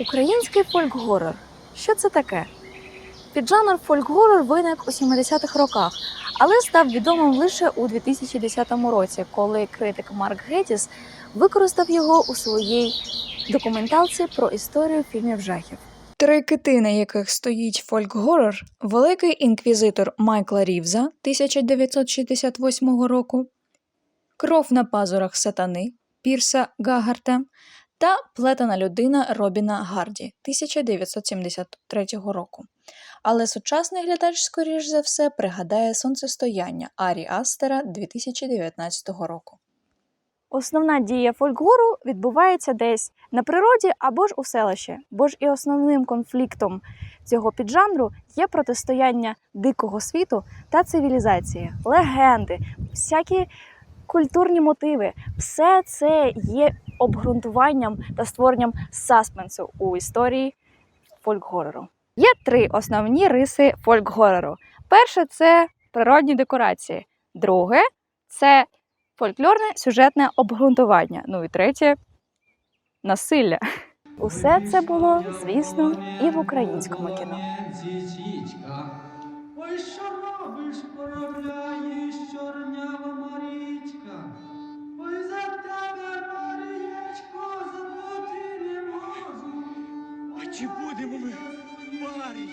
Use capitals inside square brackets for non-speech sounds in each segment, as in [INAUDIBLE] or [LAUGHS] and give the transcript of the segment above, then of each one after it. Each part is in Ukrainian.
Український фольк-горор. Що це таке? Піджанр фольк-горор виник у 70-х роках, але став відомим лише у 2010 році, коли критик Марк Геттіс використав його у своїй документалці про історію фільмів жахів. Три кити, на яких стоїть фольк-горор, великий інквізитор Майкла Рівза 1968 року, кров на пазурах сатани Пірса Гагарта та плетена людина Робіна Гарді 1973 року. Але сучасний глядач, скоріш за все, пригадає сонцестояння Арі Астера 2019 року. Основна дія фольклору відбувається десь на природі або ж у селищі, бо ж і основним конфліктом цього піджанру є протистояння дикого світу та цивілізації, легенди, всякі культурні мотиви. Все це є обґрунтуванням та створенням саспенсу у історії фольк-горору. Є три основні риси фольк-горору. Перше це природні декорації. Друге це фольклорне сюжетне обґрунтування. Ну і третє насилля. Усе це було, звісно, і в українському кіно. Ой, що робиш, поробляєш, А чи будемо ми парі?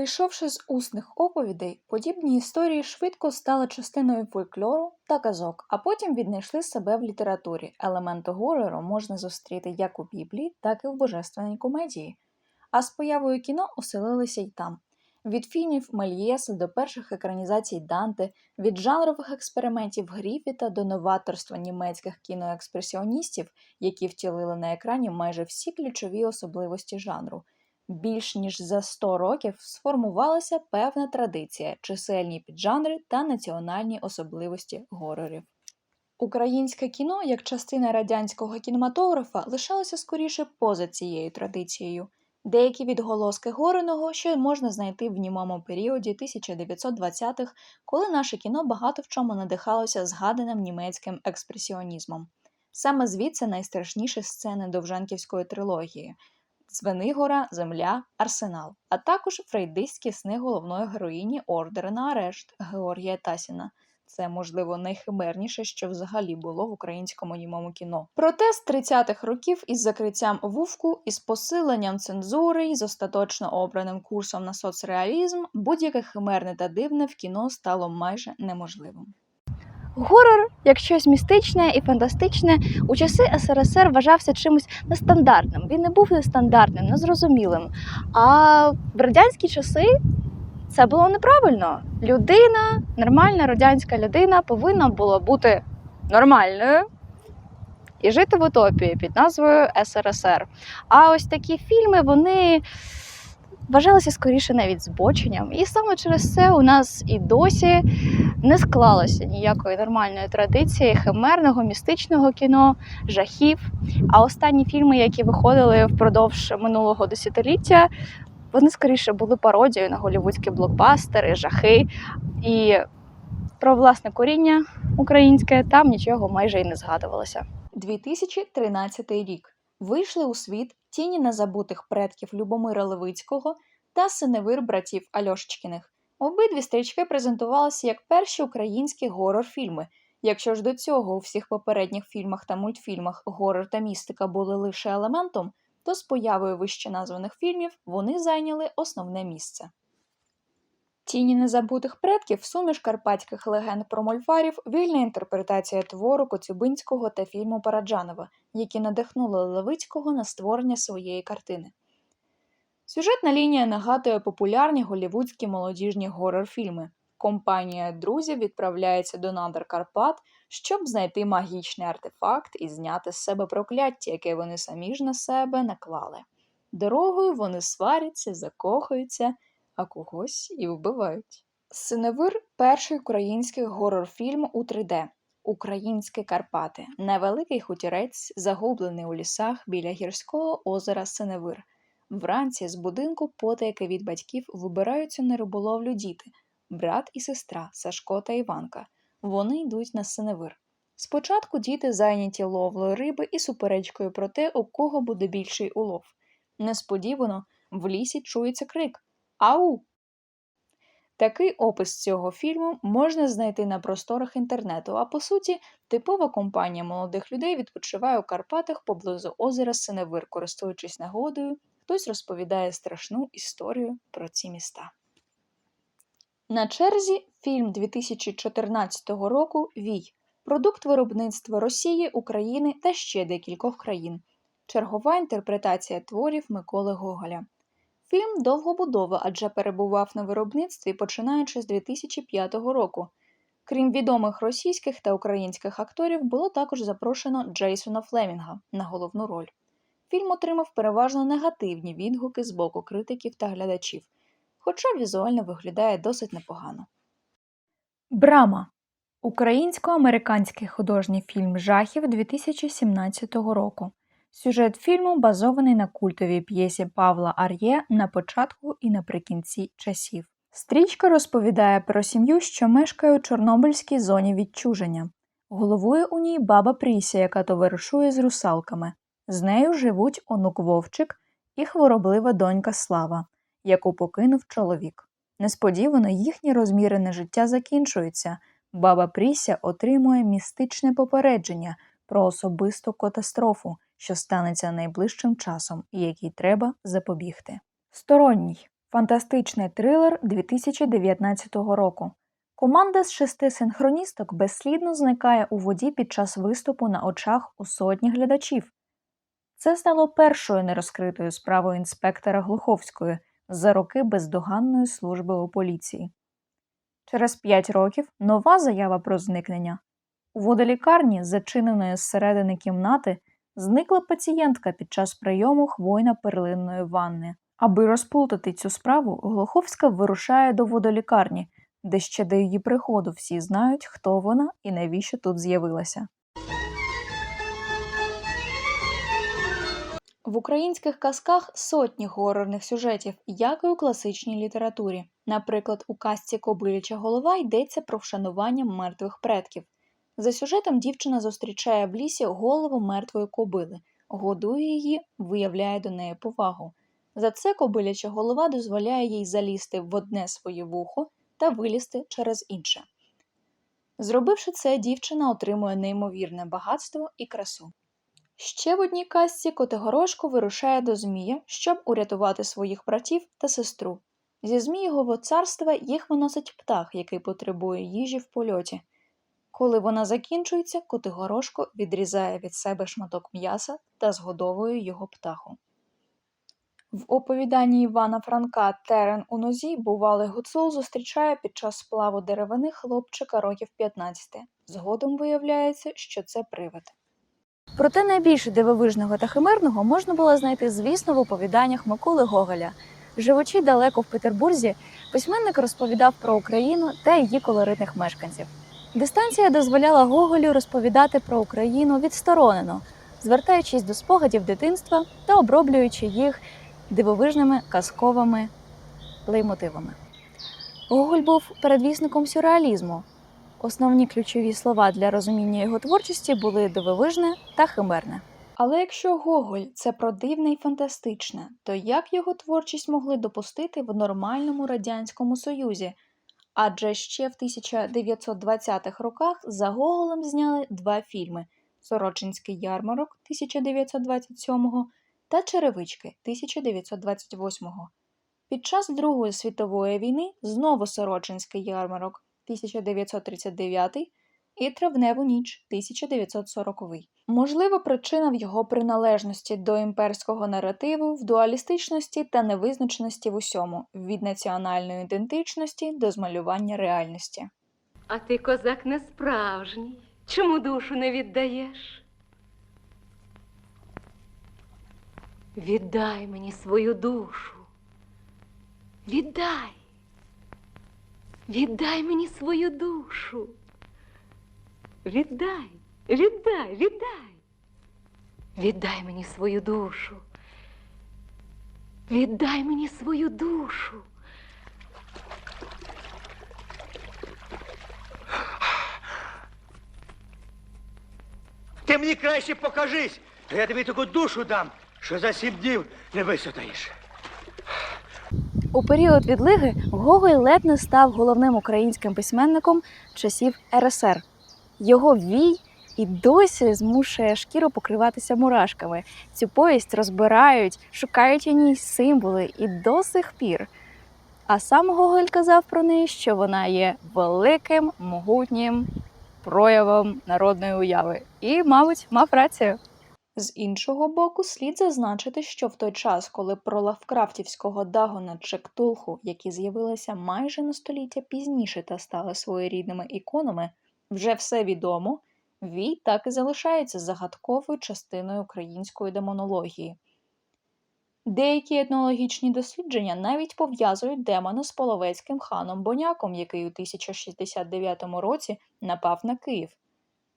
Прийшовши з усних оповідей, подібні історії швидко стали частиною фольклору та казок, а потім віднайшли себе в літературі. Елементи горору можна зустріти як у Біблії, так і в божественній комедії. А з появою кіно оселилися й там. Від фільмів Мельєса до перших екранізацій Данте, від жанрових експериментів Гріфіта до новаторства німецьких кіноекспресіоністів, які втілили на екрані майже всі ключові особливості жанру. Більш ніж за 100 років сформувалася певна традиція, чисельні піджанри та національні особливості горорів. Українське кіно, як частина радянського кінематографа, лишалося скоріше поза цією традицією. Деякі відголоски гореного ще можна знайти в німому періоді 1920-х, коли наше кіно багато в чому надихалося згаданим німецьким експресіонізмом. Саме звідси найстрашніші сцени Довженківської трилогії Звенигора, Земля, Арсенал, а також фрейдистські сни головної героїні Ордери на арешт Георгія Тасіна. Це, можливо, найхимерніше, що взагалі було в українському німому кіно. Проте з 30-х років із закриттям вувку, із посиленням цензури і з остаточно обраним курсом на соцреалізм, будь-яке химерне та дивне в кіно стало майже неможливим. Горор, як щось містичне і фантастичне, у часи СРСР вважався чимось нестандартним. Він не був нестандартним, незрозумілим. А в радянські часи це було неправильно. Людина, нормальна радянська людина, повинна була бути нормальною і жити в утопії під назвою СРСР. А ось такі фільми вони вважалися скоріше навіть збоченням. І саме через це у нас і досі не склалося ніякої нормальної традиції химерного, містичного кіно, жахів. А останні фільми, які виходили впродовж минулого десятиліття, вони скоріше були пародією на голівудські блокбастери, жахи. І про власне коріння українське там нічого майже і не згадувалося. 2013 рік вийшли у світ тіні незабутих предків Любомира Левицького та синевир братів Альошечкіних. Обидві стрічки презентувалися як перші українські горор-фільми. Якщо ж до цього у всіх попередніх фільмах та мультфільмах горор та містика були лише елементом, то з появою вище названих фільмів вони зайняли основне місце. Тіні незабутих предків суміш карпатських легенд про мольфарів, вільна інтерпретація твору Коцюбинського та фільму Параджанова, які надихнули Левицького на створення своєї картини. Сюжетна лінія нагадує популярні голівудські молодіжні горор-фільми. Компанія друзів відправляється до надр Карпат, щоб знайти магічний артефакт і зняти з себе прокляття, яке вони самі ж на себе наклали. Дорогою вони сваряться, закохуються, а когось і вбивають. Синевир перший український горор-фільм у 3D. Українські Карпати. Невеликий хутірець, загублений у лісах біля гірського озера Синевир. Вранці з будинку потайки від батьків вибираються на риболовлю діти брат і сестра Сашко та Іванка. Вони йдуть на синевир. Спочатку діти зайняті ловлею риби і суперечкою про те, у кого буде більший улов. Несподівано в лісі чується крик Ау! Такий опис цього фільму можна знайти на просторах інтернету, а по суті, типова компанія молодих людей відпочиває у Карпатах поблизу озера Синевир, користуючись нагодою, хтось розповідає страшну історію про ці міста. На черзі фільм 2014 року Вій продукт виробництва Росії, України та ще декількох країн. Чергова інтерпретація творів Миколи Гоголя. Фільм довгобудова, адже перебував на виробництві починаючи з 2005 року. Крім відомих російських та українських акторів, було також запрошено Джейсона Флемінга на головну роль. Фільм отримав переважно негативні відгуки з боку критиків та глядачів, хоча візуально виглядає досить непогано. Брама українсько-американський художній фільм жахів 2017 року. Сюжет фільму базований на культовій п'єсі Павла Ар'є на початку і наприкінці часів. Стрічка розповідає про сім'ю, що мешкає у Чорнобильській зоні відчуження. Головує у ній баба Пріся, яка товаришує з русалками. З нею живуть онук Вовчик і хвороблива донька Слава, яку покинув чоловік. Несподівано їхнє розмірене життя закінчується. Баба Пріся отримує містичне попередження про особисту катастрофу, що станеться найближчим часом і якій треба запобігти. Сторонній фантастичний трилер 2019 року. Команда з шести синхроністок безслідно зникає у воді під час виступу на очах у сотні глядачів. Це стало першою нерозкритою справою інспектора Глуховської за роки бездоганної служби у поліції. Через п'ять років нова заява про зникнення. У водолікарні, зачиненої зсередини кімнати, зникла пацієнтка під час прийому хвойно-перлинної ванни. Аби розплутати цю справу, Глуховська вирушає до водолікарні, де ще до її приходу всі знають, хто вона і навіщо тут з'явилася. В українських казках сотні горорних сюжетів, як і у класичній літературі. Наприклад, у казці Кобиляча голова йдеться про вшанування мертвих предків. За сюжетом дівчина зустрічає в лісі голову мертвої кобили, годує її, виявляє до неї повагу. За це кобиляча голова дозволяє їй залізти в одне своє вухо та вилізти через інше. Зробивши це, дівчина отримує неймовірне багатство і красу. Ще в одній казці Котигорошко вирушає до Змія, щоб урятувати своїх братів та сестру. Зі Змієгового царства їх виносить птах, який потребує їжі в польоті. Коли вона закінчується, Котигорошко відрізає від себе шматок м'яса та згодовує його птаху. В оповіданні Івана Франка Терен у нозі бувалий гуцул зустрічає під час сплаву деревини хлопчика років 15. Згодом виявляється, що це привид. Проте найбільше дивовижного та химерного можна було знайти, звісно, в оповіданнях Миколи Гоголя. Живучи далеко в Петербурзі, письменник розповідав про Україну та її колоритних мешканців. Дистанція дозволяла Гоголю розповідати про Україну відсторонено, звертаючись до спогадів дитинства та оброблюючи їх дивовижними казковими леймотивами. Гоголь був передвісником сюрреалізму. Основні ключові слова для розуміння його творчості були дивовижне та химерне. Але якщо Гоголь це про дивне і фантастичне, то як його творчість могли допустити в нормальному радянському союзі? Адже ще в 1920-х роках за Гоголем зняли два фільми: Сорочинський ярмарок 1927 та Черевички 1928. Під час Другої світової війни знову Сорочинський ярмарок 1939 і Травневу ніч 1940. Можливо, причина в його приналежності до імперського наративу, в дуалістичності та невизначеності в усьому, від національної ідентичності до змалювання реальності. А ти козак не справжній. Чому душу не віддаєш? Віддай мені свою душу. Віддай. Віддай мені свою душу. Віддай, віддай, віддай. Віддай мені свою душу. Віддай мені свою душу. Ти мені краще покажись, а я тобі таку душу дам, що за сім днів не висотаєш. У період відлиги Гоголь ледь не став головним українським письменником часів РСР. Його вій і досі змушує шкіру покриватися мурашками. Цю повість розбирають, шукають у ній символи і до сих пір. А сам Гоголь казав про неї, що вона є великим, могутнім проявом народної уяви. І, мабуть, мав рацію. З іншого боку, слід зазначити, що в той час, коли про лавкрафтівського Дагона чи Ктулху, які з'явилися майже на століття пізніше та стали своєрідними іконами, вже все відомо, Вій так і залишається загадковою частиною української демонології. Деякі етнологічні дослідження навіть пов'язують демона з половецьким ханом Боняком, який у 1069 році напав на Київ.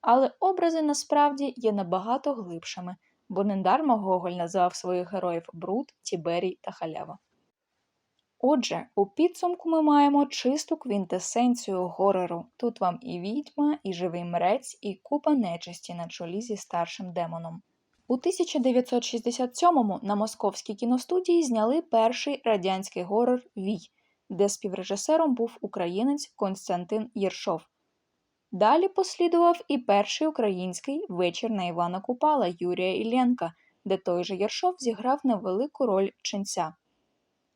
Але образи насправді є набагато глибшими, бо недарма Гоголь назвав своїх героїв Бруд, Тіберій та Халява. Отже, у підсумку ми маємо чисту квінтесенцію горору. Тут вам і відьма, і живий мрець, і купа нечисті на чолі зі старшим демоном. У 1967-му на московській кіностудії зняли перший радянський горор Вій, де співрежисером був українець Константин Єршов. Далі послідував і перший український вечір на Івана Купала Юрія Іллєнка, де той же Єршов зіграв невелику роль ченця.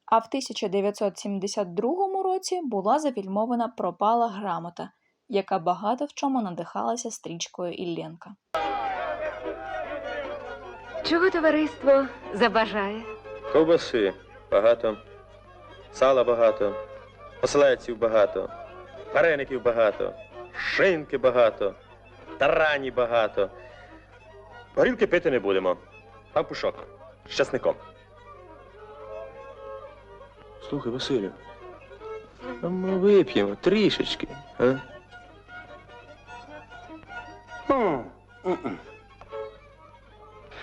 А в 1972 році була зафільмована Пропала грамота, яка багато в чому надихалася стрічкою Іллєнка. Чого товариство забажає? Ковбаси багато, сала багато, ослеців багато, вареників багато, шинки багато, тарані багато. Горілки пити не будемо. Пан Пушок, з часником. Слухай, Василю, а ми вип'ємо трішечки, а? М, м-м.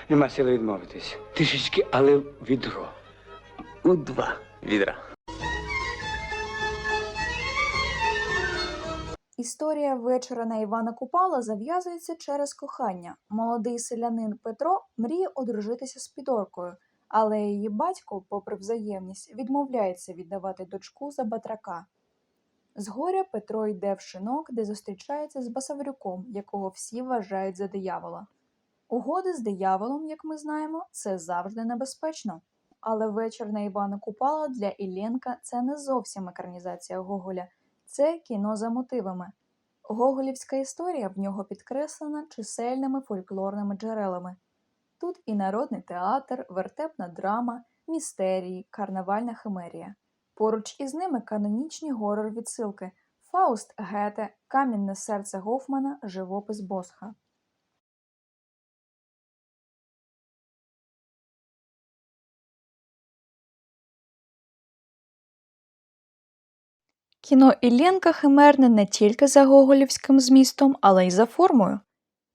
Нема сили відмовитись. Трішечки, але відро. У два відра. Історія вечора на Івана Купала зав'язується через кохання. Молодий селянин Петро мріє одружитися з підоркою, але її батько, попри взаємність, відмовляється віддавати дочку за батрака. Згоря Петро йде в шинок, де зустрічається з Басаврюком, якого всі вважають за диявола. Угоди з дияволом, як ми знаємо, це завжди небезпечно. Але вечір на Івана Купала для Іллєнка це не зовсім екранізація Гоголя, це кіно за мотивами. Гоголівська історія в нього підкреслена чисельними фольклорними джерелами. Тут і народний театр, вертепна драма, містерії, карнавальна химерія. Поруч із ними канонічні горор відсилки Фауст Гете, Камінне серце Гофмана, живопис Босха. Кіно Іллєнка химерне не тільки за гоголівським змістом, але й за формою.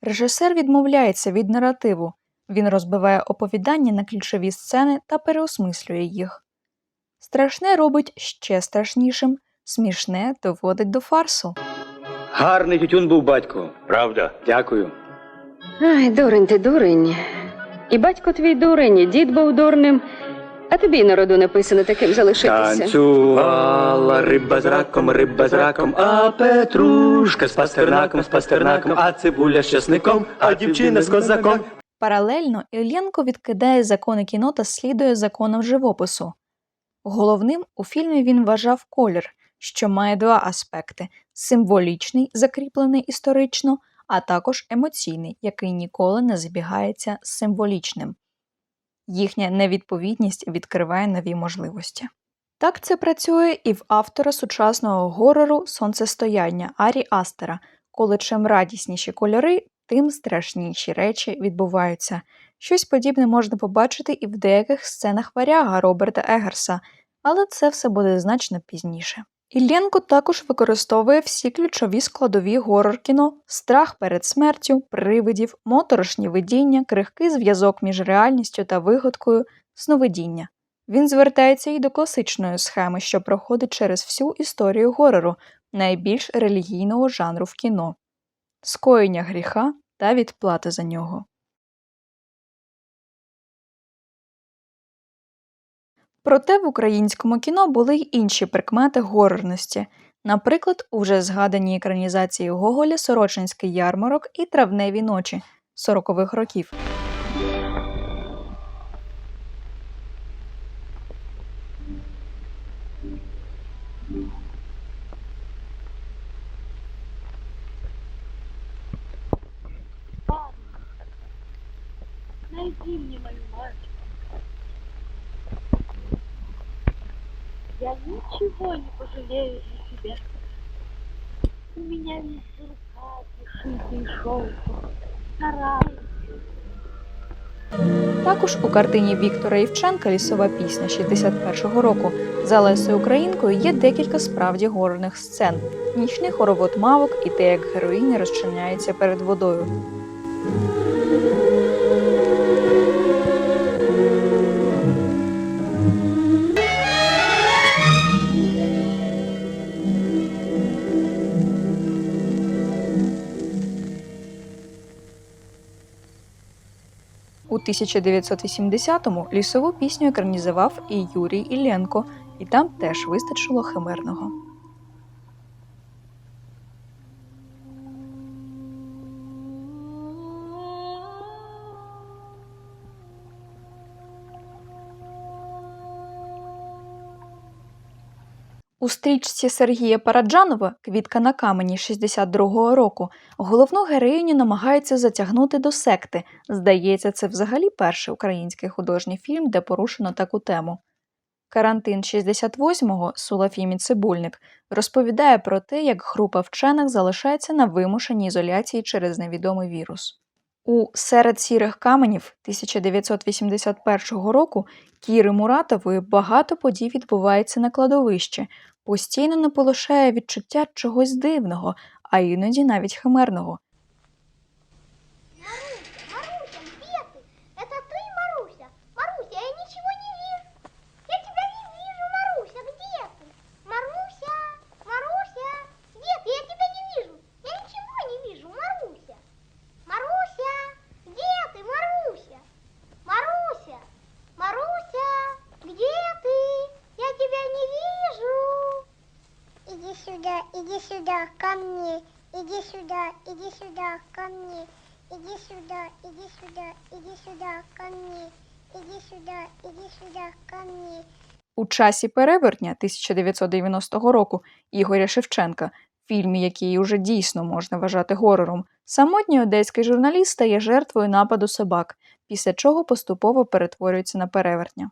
Режисер відмовляється від наративу, він розбиває оповідання на ключові сцени та переосмислює їх. Страшне робить ще страшнішим, смішне доводить до фарсу. Гарний тютюн був батько. Правда? Дякую. Ай, дурень ти дурень. І батько твій дурень, і дід був дурним, а тобі й народу написано таким залишитися. Танцювала риба з раком, риба з раком, а Петрушка з пастернаком, з пастернаком, а цибуля з часником, а дівчина з козаком. Паралельно Іллєнко відкидає закони кіно та слідує законам живопису. Головним у фільмі він вважав колір, що має два аспекти: символічний, закріплений історично, а також емоційний, який ніколи не збігається з символічним. Їхня невідповідність відкриває нові можливості. Так це працює і в автора сучасного горору Сонцестояння Арі Астера, коли чим радісніші кольори, тим страшніші речі відбуваються. Щось подібне можна побачити і в деяких сценах варяга Роберта Егерса, але це все буде значно пізніше. Іллєнко також використовує всі ключові складові горор кіно: страх перед смертю, привидів, моторошні видіння, крихкий зв'язок між реальністю та вигадкою, сновидіння. Він звертається і до класичної схеми, що проходить через всю історію горору, найбільш релігійного жанру в кіно скоєння гріха та відплати за нього. Проте в українському кіно були й інші прикмети горорності. Наприклад, у вже згаданій екранізації Гоголя Сорочинський ярмарок і Травневі ночі 40-х років. Найди мне мою мать. Я ничего не пожалею за тебя. У меня весь рукав, шитый шелком, стараюсь. Також у картині Віктора Євченка Лісова пісня 61-го року за Лесою Українкою є декілька справді горних сцен: нічний хоровод мавок і те, як героїня розчиняється перед водою. 1980-му лісову пісню екранізував і Юрій Іллєнко, і там теж вистачило химерного. У стрічці Сергія Параджанова Квітка на камені 62-го року головну героїню намагаються затягнути до секти. Здається, це взагалі перший український художній фільм, де порушено таку тему. Карантин 68-го Сула Цибульник розповідає про те, як група вчених залишається на вимушеній ізоляції через невідомий вірус. У Серед сірих каменів 1981 року Кіри Муратової багато подій відбувається на кладовищі, постійно не полишає відчуття чогось дивного, а іноді навіть химерного. У часі перевертня 1990 року Ігоря Шевченка, фільмі, який уже дійсно можна вважати горором, самотній одеський журналіст стає жертвою нападу собак, після чого поступово перетворюється на перевертня.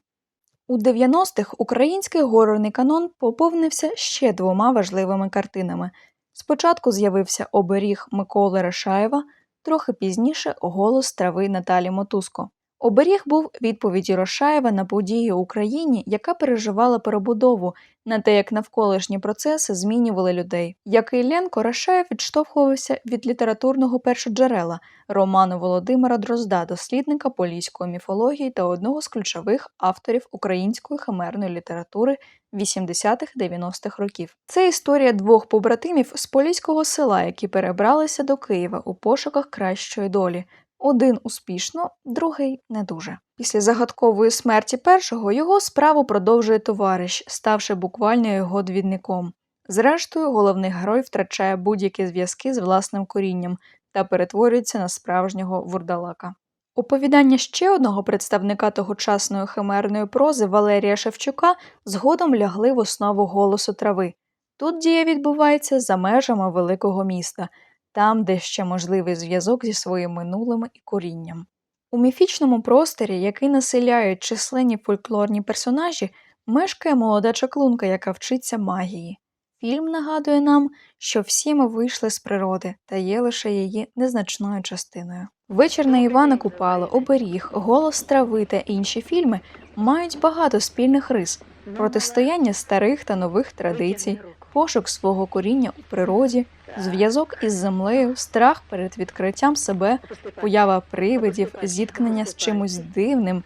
У 90-х український горорний канон поповнився ще двома важливими картинами. Спочатку з'явився оберіг Миколи Решаєва, трохи пізніше голос трави Наталі Мотузко. Оберіг був відповіді Рошаєва на події у Україні, яка переживала перебудову, на те, як навколишні процеси змінювали людей. Як і Рошаєв відштовхувався від літературного першоджерела роману Володимира Дрозда, дослідника поліської міфології та одного з ключових авторів української химерної літератури 80-х-90-х років. Це історія двох побратимів з поліського села, які перебралися до Києва у пошуках кращої долі. Один успішно, другий не дуже. Після загадкової смерті першого його справу продовжує товариш, ставши буквально його двідником. Зрештою, головний герой втрачає будь-які зв'язки з власним корінням та перетворюється на справжнього вурдалака. Оповідання ще одного представника тогочасної химерної прози Валерія Шевчука згодом лягли в основу голосу трави. Тут дія відбувається за межами великого міста, там, де ще можливий зв'язок зі своїм минулим і корінням. У міфічному просторі, який населяють численні фольклорні персонажі, мешкає молода чаклунка, яка вчиться магії. Фільм нагадує нам, що всі ми вийшли з природи та є лише її незначною частиною. Вечір на Івана Купала, Оберіг, Голос трави та інші фільми мають багато спільних рис: протистояння старих та нових традицій, пошук свого коріння у природі, зв'язок із землею, страх перед відкриттям себе, поява привидів, зіткнення з чимось дивним,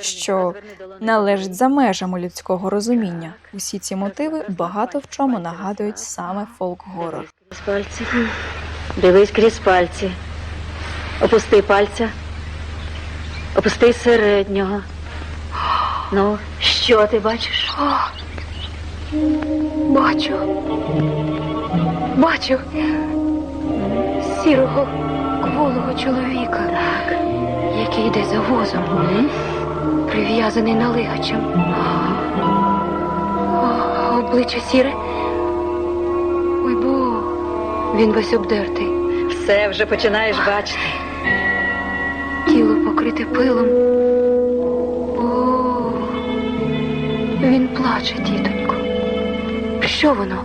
що належить за межами людського розуміння. Усі ці мотиви багато в чому нагадують саме фолк-горор. Дивись крізь пальці. Опусти пальця. Опусти середнього. Ну, що ти бачиш? Бачу. Бачу. Сірого кволого чоловіка. Так. Який йде за возом. Прив'язаний налигачем. Обличчя сіре. Ой, бо він весь обдертий. Все вже починаєш бачити. Тіло покрите пилом. О, він плаче, тітонько. Що воно?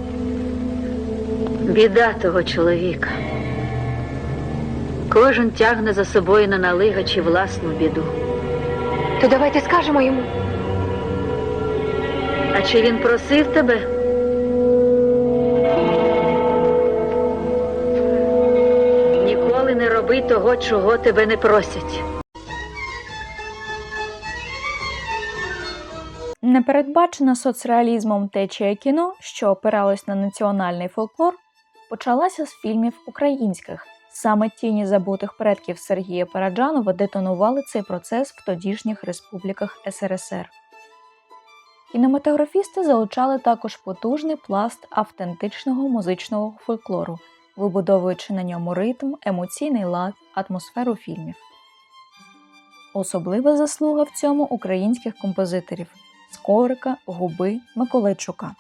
Біда того чоловіка. Кожен тягне за собою на налигачі власну біду. То давайте скажемо йому. А чи він просив тебе? Ніколи не роби того, чого тебе не просять. Непередбачена соцреалізмом течія кіно, що опиралось на національний фольклор, почалася з фільмів українських. Саме тіні забутих предків Сергія Параджанова детонували цей процес в тодішніх республіках СРСР. Кінематографісти залучали також потужний пласт автентичного музичного фольклору, вибудовуючи на ньому ритм, емоційний лад, атмосферу фільмів. Особлива заслуга в цьому українських композиторів Скорика, Губи, Миколайчука.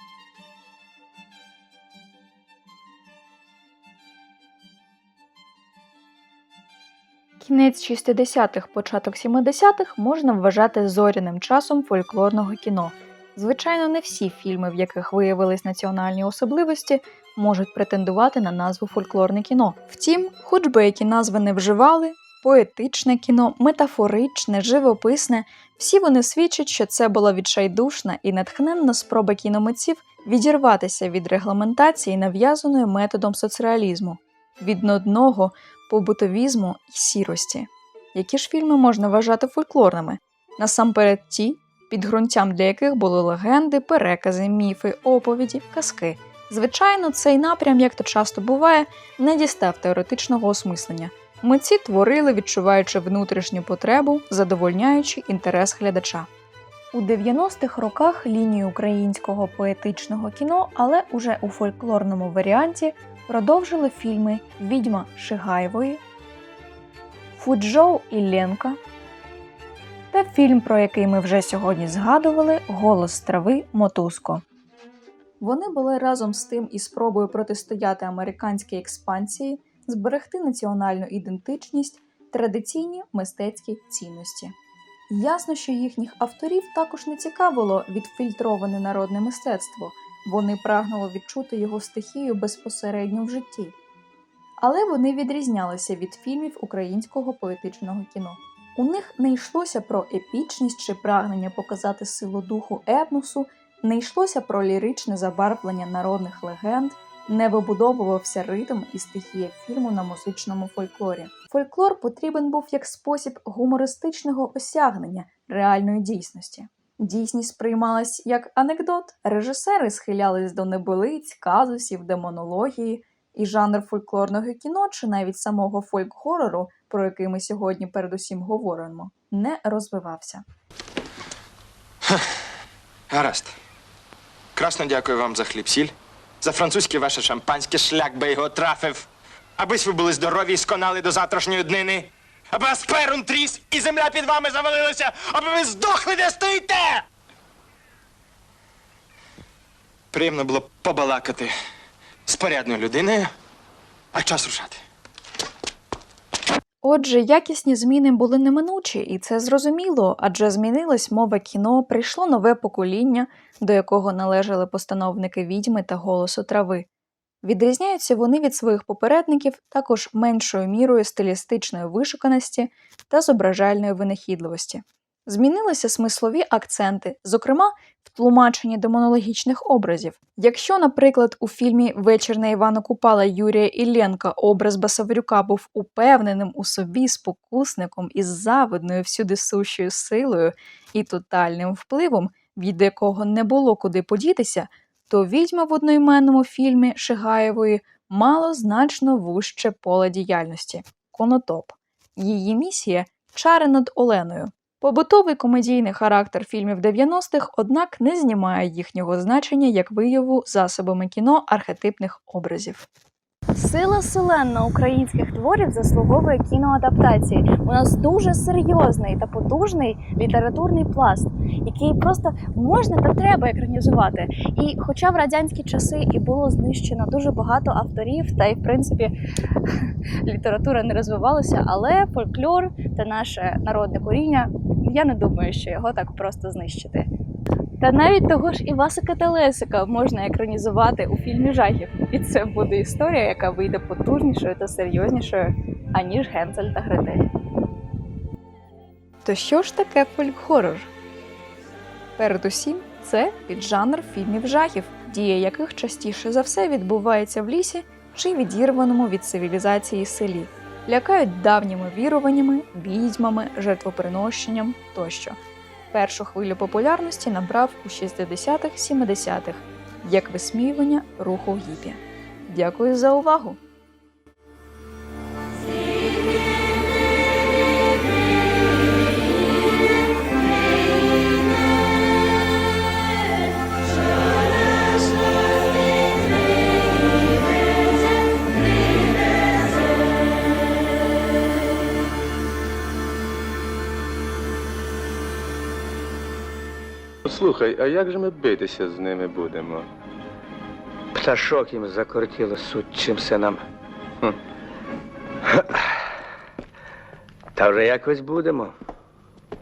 Кінець 60-х, початок 70-х можна вважати зоряним часом фольклорного кіно. Звичайно, не всі фільми, в яких виявились національні особливості, можуть претендувати на назву фольклорне кіно. Втім, хоч би які назви не вживали, поетичне кіно, метафоричне, живописне, всі вони свідчать, що це була відчайдушна і натхненна спроба кіномитців відірватися від регламентації, нав'язаної методом соцреалізму, від нудного побутовізму і сірості. Які ж фільми можна вважати фольклорними? Насамперед ті, підґрунтям для яких були легенди, перекази, міфи, оповіді, казки. Звичайно, цей напрям, як то часто буває, не дістав теоретичного осмислення. Митці творили, відчуваючи внутрішню потребу, задовольняючи інтерес глядача. У 90-х роках лінію українського поетичного кіно, але уже у фольклорному варіанті продовжили фільми Відьма Шигаєвої, Фуджоу і та фільм, про який ми вже сьогодні згадували Голос трави Мотузко. Вони були разом з тим і спробою протистояти американській експансії, зберегти національну ідентичність, традиційні мистецькі цінності. Ясно, що їхніх авторів також не цікавило відфільтроване народне мистецтво, вони прагнули відчути його стихію безпосередньо в житті. Але вони відрізнялися від фільмів українського поетичного кіно. У них не йшлося про епічність чи прагнення показати силу духу етносу, не йшлося про ліричне забарвлення народних легенд, не вибудовувався ритм і стихія фільму на музичному фольклорі. Фольклор потрібен був як спосіб гумористичного осягнення реальної дійсності. Дійсність сприймалась як анекдот, режисери схилялись до небилиць, казусів, демонології, і жанр фольклорного кіно чи навіть самого фольк-хорору, про який ми сьогодні передусім говоримо, не розвивався. Гаразд. Красно дякую вам за хліб-сіль, за французьке ваше шампанське, шлях би його трафив. Абись ви були здорові і сконали до завтрашньої днини. Аби вас перун тріс і земля під вами завалилася, аби ви здохли, де стоїте. Приємно було побалакати з порядною людиною, а час рушати. Отже, якісні зміни були неминучі, і це зрозуміло, адже змінилась мова кіно, прийшло нове покоління, до якого належали постановники відьми та голосу трави. Відрізняються вони від своїх попередників також меншою мірою стилістичної вишуканості та зображальної винахідливості. Змінилися смислові акценти, зокрема в тлумаченні демонологічних образів. Якщо, наприклад, у фільмі Вечір на Івана Купала Юрія Ілленка образ Басаврюка був упевненим у собі спокусником із завидною всюди сущою силою і тотальним впливом, від якого не було куди подітися, то відьма в одноіменному фільмі Шигаєвої мало значно вужче поле діяльності конотоп. Її місія чари над Оленою. Побутовий комедійний характер фільмів 90-х, однак, не знімає їхнього значення як вияву засобами кіно архетипних образів. Сила селена українських творів заслуговує кіноадаптації. У нас дуже серйозний та потужний літературний пласт, який просто можна та треба екранізувати. І хоча в радянські часи і було знищено дуже багато авторів, та й в принципі [LAUGHS] література не розвивалася, але фольклор та наше народне коріння, я не думаю, що його так просто знищити. Та навіть того ж Івасика Телесика можна екранізувати у фільмі жахів, і це буде історія, яка вийде потужнішою та серйознішою, аніж Гензель та Гретель. То що ж таке фольк-хорор? Передусім, це піджанр фільмів жахів, дія яких частіше за все відбувається в лісі чи відірваному від цивілізації селі, лякають давніми віруваннями, відьмами, жертвоприношенням тощо. Першу хвилю популярності набрав у 60-х-70-х як висміювання руху гіпі. Дякую за увагу! Слухай, а як же ми битися з ними будемо? Пташок їм закортіло сучим синам. Хм. Та вже якось будемо.